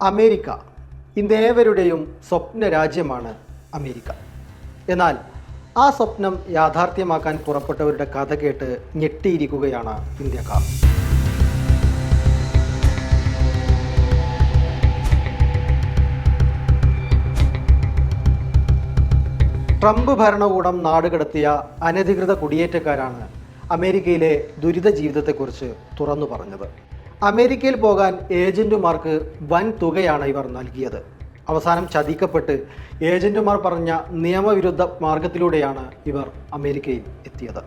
America ഇന്നേവരുടെയും സ്വപ്ന രാജ്യമാണ് America. എന്നാൽ ആ സ്വപ്നം യാഥാർത്ഥ്യമാക്കാൻ പുറപ്പെട്ടവരുടെ കഥ കേട്ട് ഞെട്ടിയിരിക്കുകയാണ് ഇന്ത്യക്കാർ. ട്രംപ് ഭരണകൂടം നാടുകടത്തിയ അനധികൃത കുടിയേറ്റക്കാരാണ് അമേരിക്കയിലെ ദുരിത ജീവിതത്തെക്കുറിച്ച് തുറന്നു പറഞ്ഞത്. അമേരിക്കയിൽ പോകാൻ ഏജന്റുമാർക്ക് വൻ തുകയാണ് ഇവർ നൽകിയത്. അവസാനം ചതിക്കപ്പെട്ട് ഏജന്റുമാർ പറഞ്ഞ നിയമവിരുദ്ധ മാർഗത്തിലൂടെയാണ് ഇവർ അമേരിക്കയിൽ എത്തിയത്.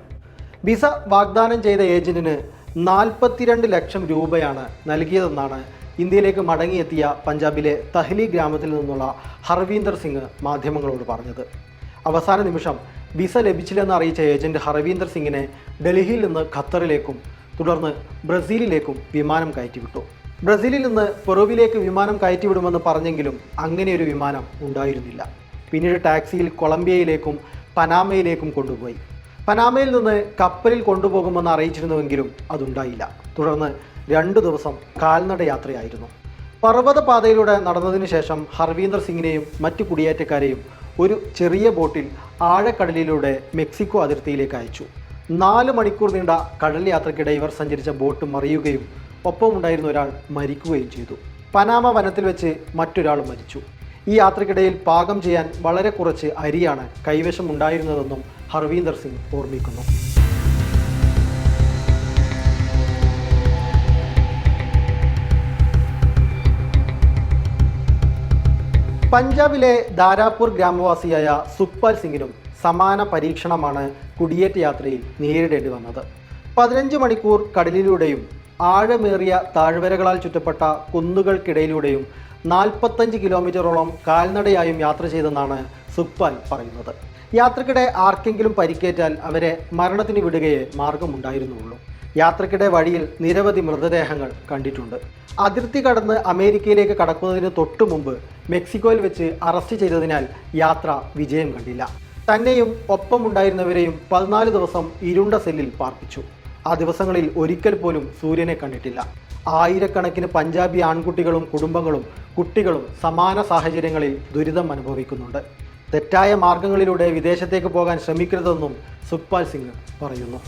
വിസ വാഗ്ദാനം ചെയ്ത ഏജന്റിന് നാൽപ്പത്തിരണ്ട് ലക്ഷം രൂപയാണ് നൽകിയതെന്നാണ് ഇന്ത്യയിലേക്ക് മടങ്ങിയെത്തിയ പഞ്ചാബിലെ തഹ്ലി ഗ്രാമത്തിൽ നിന്നുള്ള ഹർവീന്ദർ സിംഗ് മാധ്യമങ്ങളോട് പറഞ്ഞത്. അവസാന നിമിഷം വിസ ലഭിച്ചില്ലെന്ന് അറിയിച്ച ഏജന്റ് ഹർവീന്ദർ സിംഗിനെ ഡൽഹിയിൽ നിന്ന് ഖത്തറിലേക്കും തുടർന്ന് ബ്രസീലിലേക്കും വിമാനം കയറ്റിവിട്ടു. ബ്രസീലിൽ നിന്ന് പെറുവിലേക്ക് വിമാനം കയറ്റിവിടുമെന്ന് പറഞ്ഞെങ്കിലും അങ്ങനെ ഒരു വിമാനം ഉണ്ടായിരുന്നില്ല. പിന്നീട് ടാക്സിയിൽ കൊളംബിയയിലേക്കും പനാമയിലേക്കും കൊണ്ടുപോയി. പനാമയിൽ നിന്ന് കപ്പലിൽ കൊണ്ടുപോകുമെന്ന് അറിയിച്ചിരുന്നുവെങ്കിലും അതുണ്ടായില്ല. തുടർന്ന് രണ്ടു ദിവസം കാൽനട യാത്രയായിരുന്നു. പർവത പാതയിലൂടെ നടന്നതിന് ശേഷം ഹർവീന്ദർ സിംഗിനെയും മറ്റു കുടിയേറ്റക്കാരെയും ഒരു ചെറിയ ബോട്ടിൽ ആഴക്കടലിലൂടെ മെക്സിക്കോ അതിർത്തിയിലേക്ക് അയച്ചു. നാല് മണിക്കൂർ നീണ്ട കടൽ യാത്രയ്ക്കിടെ ഇവർ സഞ്ചരിച്ച ബോട്ട് മറിയുകയും ഒപ്പമുണ്ടായിരുന്ന ഒരാൾ മരിക്കുകയും ചെയ്തു. പനാമ വനത്തിൽ വെച്ച് മറ്റൊരാൾ മരിച്ചു. ഈ യാത്രക്കിടയിൽ പാകം ചെയ്യാൻ വളരെ കുറച്ച് അരിയാണ് കൈവശം ഉണ്ടായിരുന്നതെന്നും ഹർവീന്ദർ സിംഗ് ഓർമ്മിക്കുന്നു. പഞ്ചാബിലെ ദാരാപൂർ ഗ്രാമവാസിയായ സുഖ്പാൽ സിംഗിനും സമാന പരീക്ഷണമാണ് കുടിയേറ്റ യാത്രയിൽ നേരിടേണ്ടി വന്നത്. പതിനഞ്ച് മണിക്കൂർ കടലിലൂടെയും ആഴമേറിയ താഴ്വരകളാൽ ചുറ്റപ്പെട്ട കുന്നുകൾക്കിടയിലൂടെയും നാൽപ്പത്തഞ്ച് കിലോമീറ്ററോളം കാൽനടയായും യാത്ര ചെയ്തെന്നാണ് സുഖ്പാൽ പറയുന്നത്. യാത്രക്കിടെ ആർക്കെങ്കിലും പരിക്കേറ്റാൽ അവരെ മരണത്തിന് വിടുകയേ മാർഗമുണ്ടായിരുന്നുള്ളൂ. യാത്രക്കിടെ വഴിയിൽ നിരവധി മൃതദേഹങ്ങൾ കണ്ടിട്ടുണ്ട്. അതിർത്തി കടന്ന് അമേരിക്കയിലേക്ക് കടക്കുന്നതിന് തൊട്ടു മുമ്പ് മെക്സിക്കോയിൽ വെച്ച് അറസ്റ്റ് ചെയ്തതിനാൽ യാത്ര വിജയം കണ്ടില്ല. തന്നെയും ഒപ്പമുണ്ടായിരുന്നവരെയും പതിനാല് ദിവസം ഇരുണ്ട സെല്ലിൽ പാർപ്പിച്ചു. ആ ദിവസങ്ങളിൽ ഒരിക്കൽ പോലും സൂര്യനെ കണ്ടിട്ടില്ല. ആയിരക്കണക്കിന് പഞ്ചാബി ആൺകുട്ടികളും കുടുംബങ്ങളും കുട്ടികളും സമാന സാഹചര്യങ്ങളിൽ ദുരിതം അനുഭവിക്കുന്നുണ്ട്. തെറ്റായ മാർഗങ്ങളിലൂടെ വിദേശത്തേക്ക് പോകാൻ ശ്രമിക്കരുതെന്നും സുഖ്പാൽ സിംഗ് പറയുന്നു.